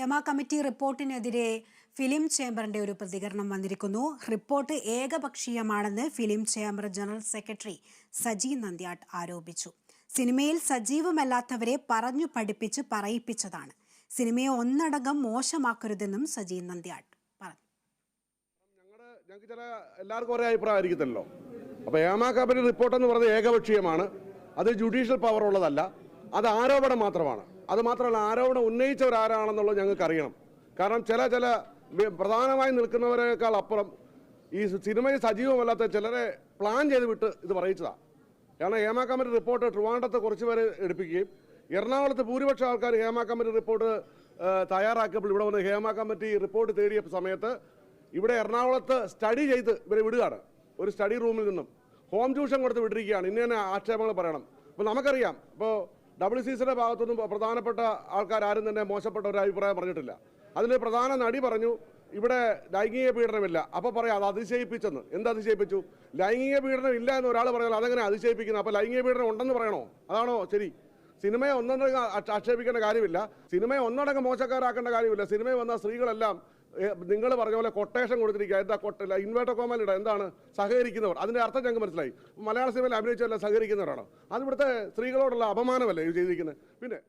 Hema committee റിപ്പോർട്ടിനെതിരെ film ചേംബറിന്റെ ഒരു പ്രതികരണം വന്നിരിക്കുന്നു. Report ഏകപക്ഷീയമാണെന്ന് film chamber general secretary Saji Nandyattu ആരോപിച്ചു. സിനിമയിൽ സജീവമല്ലാത്തവരെ പറഞ്ഞു പഠിപ്പിച്ച് പറയിപ്പിച്ചതാണ്. സിനിമയെ ഒന്നടങ്കം മോശമാക്കരുതെന്നും സജി നന്ദ്യാട്ട് പറഞ്ഞു. ഞങ്ങൾക്ക് ചില എല്ലാവർക്കും അപ്പോൾ ഏമാ കമ്പനി റിപ്പോർട്ട് എന്ന് പറഞ്ഞത് ഏകപക്ഷീയമാണ്. അത് ജുഡീഷ്യൽ പവർ ഉള്ളതല്ല. അത് ആരോപണം മാത്രമാണ്. അത് മാത്രമല്ല ആരോപണം ഉന്നയിച്ചവരാരാണെന്നുള്ളത് ഞങ്ങൾക്ക് അറിയണം കാരണം ചില ചില പ്രധാനമായി നിൽക്കുന്നവരേക്കാൾ അപ്പുറം ഈ സിനിമയിൽ സജീവമല്ലാത്ത ചിലരെ പ്ലാൻ ചെയ്ത് വിട്ട് ഇത് പറയിച്ചതാണ് കാരണം ഹേമ കമ്മിറ്റി റിപ്പോർട്ട് ട്രിവാൻഡ്രത്ത് കുറച്ച് പേര് എടുപ്പിക്കുകയും എറണാകുളത്ത് ഭൂരിപക്ഷം ആൾക്കാർ ഹേമ കമ്മിറ്റി റിപ്പോർട്ട് തയ്യാറാക്കിയപ്പോൾ ഇവിടെ വന്ന് ഹേമ കമ്മിറ്റി റിപ്പോർട്ട് തേടിയ സമയത്ത് ഇവിടെ എറണാകുളത്ത് സ്റ്റഡി ചെയ്ത് ഇവരെ വിടുകയാണ്. ഒരു സ്റ്റഡി റൂമിൽ നിന്നും. ഹോം ട്യൂഷൻ കൊടുത്ത് വിട്ടിരിക്കുകയാണ്. ഇന്ന തന്നെ ആക്ഷേപങ്ങൾ പറയണം. അപ്പോൾ നമുക്കറിയാം. ഇപ്പോൾ ഡബ്ല്യു സി സിയുടെ ഭാഗത്തുനിന്നും പ്രധാനപ്പെട്ട ആൾക്കാർ ആരും തന്നെ മോശപ്പെട്ട ഒരു അഭിപ്രായം പറഞ്ഞിട്ടില്ല. അതിൽ പ്രധാന നടി പറഞ്ഞു ഇവിടെ ലൈംഗിക പീഡനമില്ല. അപ്പോൾ പറയാം അത് അതിശയിപ്പിച്ചെന്ന്. എന്ത് അതിശയിപ്പിച്ചു? ലൈംഗിക പീഡനം ഇല്ല എന്ന് ഒരാൾ പറഞ്ഞാൽ അതെങ്ങനെ അതിശയിപ്പിക്കുന്നത് അപ്പോൾ ലൈംഗിക പീഡനം ഉണ്ടെന്ന് പറയണോ? അതാണോ? ശരി. സിനിമയെ ഒന്നടങ്കം ആക്ഷേപിക്കേണ്ട കാര്യമില്ല. സിനിമയെ ഒന്നടങ്കം മോശക്കാരാക്കേണ്ട കാര്യമില്ല. സിനിമയിൽ വന്ന സ്ത്രീകളെല്ലാം നിങ്ങൾ പറഞ്ഞ പോലെ കൊട്ടേഷൻ കൊടുത്തിരിക്കുക. എന്താ കൊട്ടല്ല ഇൻവേർട്ടർ കോമലിട എന്താണ്? സഹകരിക്കുന്നവർ. അതിന്റെ അർത്ഥം ഞങ്ങൾക്ക് മനസ്സിലായി. മലയാള സിനിമയിൽ അഭിനയിച്ചല്ല സഹകരിക്കുന്നവരാണ്? അത് ഇവിടുത്തെ സ്ത്രീകളോടുള്ള അപമാനമല്ലേ ഇത് ചെയ്തിരിക്കുന്നത്? പിന്നെ